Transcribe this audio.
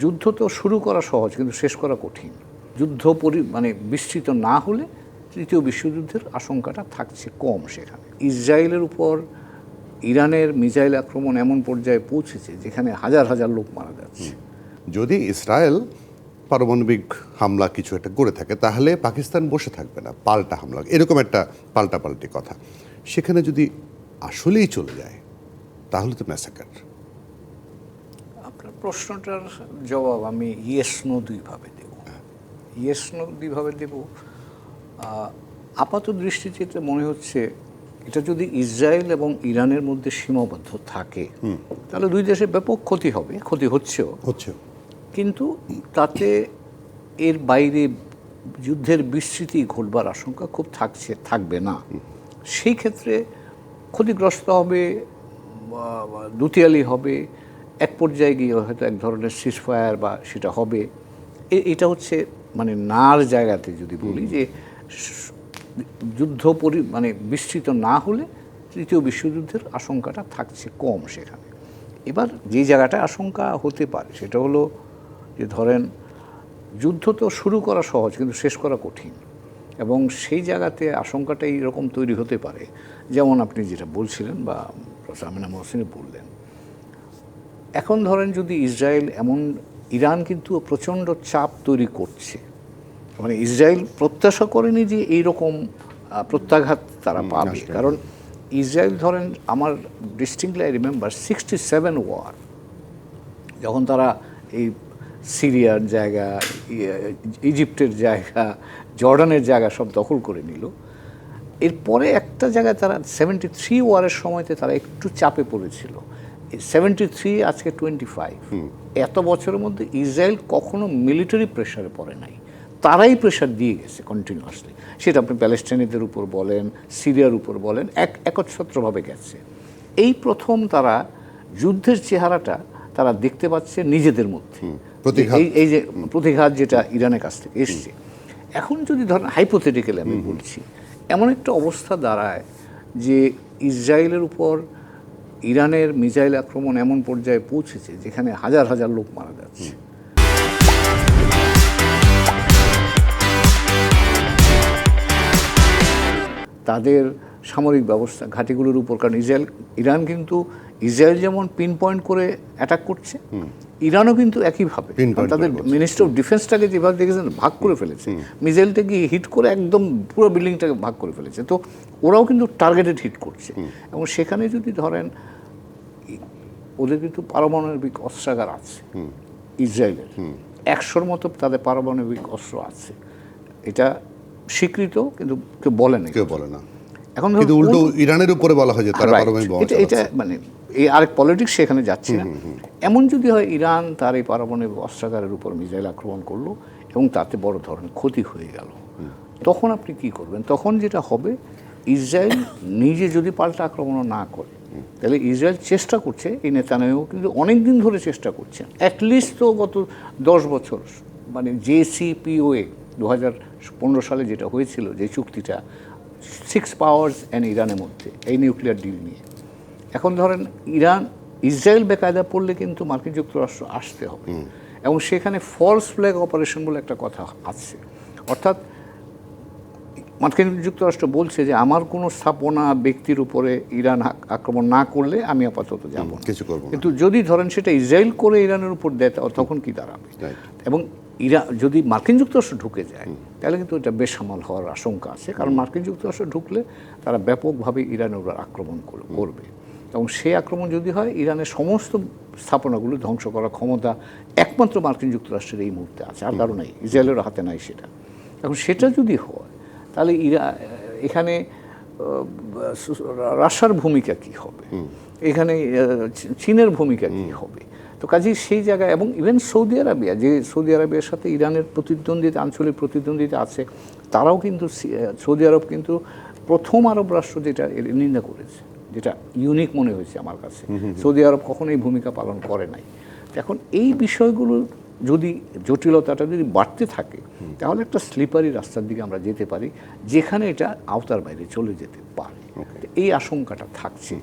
যুদ্ধ তো শুরু করা সহজ, কিন্তু শেষ করা কঠিন। যুদ্ধ পরি মানে বিস্তৃত না হলে তৃতীয় বিশ্বযুদ্ধের আশঙ্কাটা থাকছে কম সেখানে। ইসরায়েলের উপর ইরানের মিসাইল আক্রমণ এমন পর্যায়ে পৌঁছেছে যেখানে হাজার হাজার লোক মারা যাচ্ছে। যদি ইসরায়েল পারমাণবিক হামলা কিছু একটা করে থাকে, তাহলে পাকিস্তান বসে থাকবে না, পাল্টা হামলা। এরকম একটা পাল্টা পাল্টি কথা। সেখানে যদি আসলেই চলে যায়, তাহলে তো ম্যাসাকার আপনার প্রশ্নটার জবাব আমি ইয়েস নো দুইভাবে দেব। ইয়েস নো দুইভাবে দেব। আপাত দৃষ্টিতে মনে হচ্ছে এটা যদি ইসরায়েল এবং ইরানের মধ্যে সীমাবদ্ধ থাকে তাহলে দুই দেশের ব্যাপক ক্ষতি হবে ক্ষতি হচ্ছেও। হচ্ছে কিন্তু তাতে এর বাইরে যুদ্ধের বিস্তৃতি ঘটবার আশঙ্কা খুব থাকছে থাকবে না। সেই ক্ষেত্রে ক্ষতিগ্রস্ত হবে দুতিয়ালি হবে এক পর্যায়ে গিয়ে হয়তো এক ধরনের সিসফায়ার বা সেটা হবে। এটা হচ্ছে মানে নার জায়গাতে যদি বলি যে যুদ্ধ পরি মানে বিস্তৃত না হলে তৃতীয় বিশ্বযুদ্ধের আশঙ্কাটা থাকছে কম সেখানে। এবার যে জায়গাটা আশঙ্কা হতে পারে সেটা হলো যে ধরেন যুদ্ধ তো শুরু করা সহজ কিন্তু শেষ করা কঠিন। এবং সেই জায়গাতে আশঙ্কাটা এইরকম তৈরি হতে পারে। যেমন আপনি যেটা বলছিলেন বা প্রফেসর আমিনা মহসিনে বললেন। এখন ধরেন যদি ইসরায়েল এমন ইরান কিন্তু প্রচণ্ড চাপ তৈরি করছে। মানে ইসরায়েল প্রত্যাশা করেনি যে এইরকম আহ, প্রত্যাঘাত তারা পাবে। কারণ ইসরায়েল ধরেন আমার distinctly I remember sixty seven war যখন তারা এই সিরিয়ার জায়গা ইজিপ্টের জায়গা জর্ডানের জায়গা সব দখল করে নিল। এরপরে একটা জায়গায় তারা সেভেন্টি থ্রি ওয়ারের সময়তে তারা একটু চাপে পড়েছিল। সেভেন্টি থ্রি আজকে টোয়েন্টি ফাইভ এত বছরের মধ্যে ইসরায়েল কখনো মিলিটারি প্রেশারে পড়ে নাই। তারাই প্রেশার দিয়ে গেছে কন্টিনিউয়াসলি সেটা আপনি প্যালেস্টাইনিদের উপর বলেন সিরিয়ার উপর বলেন এক একচ্ছত্রভাবে গেছে। এই প্রথম তারা যুদ্ধের চেহারাটা তারা দেখতে পাচ্ছে নিজেদের মধ্যে। এই এই যে প্রতিঘাত যেটা ইরানের কাছ থেকে এসছে। এখন যদি ধরেন হাইপোথেটিক্যাল আমি বলছি এমন একটা অবস্থা দাঁড়ায় যে ইসরায়েলের উপর ইরানের মিসাইল আক্রমণ এমন পর্যায়ে পৌঁছেছে যেখানে হাজার হাজার লোক মারা যাচ্ছে। তাদের সামরিক ব্যবস্থা ঘাঁটিগুলোর উপর কারণ ইসরায়েল ইরান কিন্তু ইসরায়েল যেমন পিন পয়েন্ট করে অ্যাটাক করছে ইরানও কিন্তু একইভাবে তাদের। মিনিস্টার অফ ডিফেন্সটাকে যেভাবে দেখেছেন ভাগ করে ফেলেছে। মিজাইলটা গিয়ে হিট করে একদম পুরো বিল্ডিংটাকে ভাগ করে ফেলেছে। তো ওরাও কিন্তু টার্গেটেড হিট করছে। এবং সেখানে যদি ধরেন ওদের কিন্তু পারমাণবিক অস্ত্রাগার আছে। ইসরায়েলের। একশোর মতো তাদের পারমাণবিক অস্ত্র আছে। এটা স্বীকৃত কিন্তু কেউ বলে না কেউ বলে না। এখন কিন্তু উল্টো ইরানের উপরে বলা হয় যে তারা. পারমাণবিক বোমা এটা এটা মানে এই আরেক পলিটিক্স সেখানে যাচ্ছে না। এমন যদি হয় ইরান তার এই পারমাণবিক অস্ত্রাগারের উপর মিসাইল আক্রমণ করল এবং তাতে বড় ধরনের ক্ষতি হয়ে গেল। তখন আপনি কি করবেন? তখন যেটা হবে ইসরায়েল নিজে যদি পাল্টা আক্রমণ না করে তাহলে ইসরায়েল চেষ্টা করছে এই নেতানিয়াহু কিন্তু অনেক দিন ধরে চেষ্টা করছেন অ্যাটলিস্ট তো গত দশ বছর মানে জেসিপিওএ দু হাজার পনেরো সালে যেটা হয়েছিল যে চুক্তিটা সিক্স পাওয়ার্স অ্যান্ড ইরানের মধ্যে এই নিউক্লিয়ার ডিল নিয়ে। এখন ধরেন ইরান ইসরায়েল বেকায়দা পড়লে কিন্তু মার্কিন যুক্তরাষ্ট্র আসতে হবে। এবং সেখানে ফলস ফ্ল্যাগ অপারেশন বলে একটা কথা আছে। অর্থাৎ মার্কিন যুক্তরাষ্ট্র বলছে যে আমার কোনো স্থাপনা ব্যক্তির উপরে ইরান আক্রমণ না করলে আমি আপাতত যাব কিছু করব কিন্তু যদি ধরেন সেটা ইসরায়েল করে ইরানের উপর দেয় তখন কি দাঁড়াবে? এবং ইরা যদি মার্কিন যুক্তরাষ্ট্র ঢুকে যায় তাহলে কিন্তু এটা বেসামাল হওয়ার আশঙ্কা আছে। কারণ মার্কিন যুক্তরাষ্ট্র ঢুকলে তারা ব্যাপকভাবে ইরানের উপর আক্রমণ কর- করবে। এবং সেই আক্রমণ যদি হয় ইরানের সমস্ত স্থাপনাগুলো ধ্বংস করার ক্ষমতা একমাত্র মার্কিন যুক্তরাষ্ট্রের এই মুহূর্তে আছে। আর কারও নাই ইসরায়েলের হাতে নাই সেটা। এখন সেটা যদি হয় তাহলে ইরা এখানে আহ, রাশিয়ার ভূমিকা কি হবে? এখানে চীনের ভূমিকা কি হবে? তো কাজেই সেই জায়গায় এবং ইভেন সৌদি আরবিয়া যে সৌদি আরবিয়ার সাথে ইরানের প্রতিদ্বন্দ্বিতা আঞ্চলিক প্রতিদ্বন্দ্বিতা আছে তারাও কিন্তু সৌদি আরব কিন্তু প্রথম আরব রাষ্ট্র যেটা নিন্দা করেছে যেটা ইউনিক মনে হয়েছে আমার কাছে। সৌদি আরব কখনোই ভূমিকা পালন করে নাই। এখন এই বিষয়গুলো যদি জটিলতাটা যদি বাড়তে থাকে তাহলে একটা স্লিপারি রাস্তার দিকে আমরা যেতে পারি যেখানে এটা আওতার বাইরে চলে যেতে পারে। এই আশঙ্কাটা থাকছে।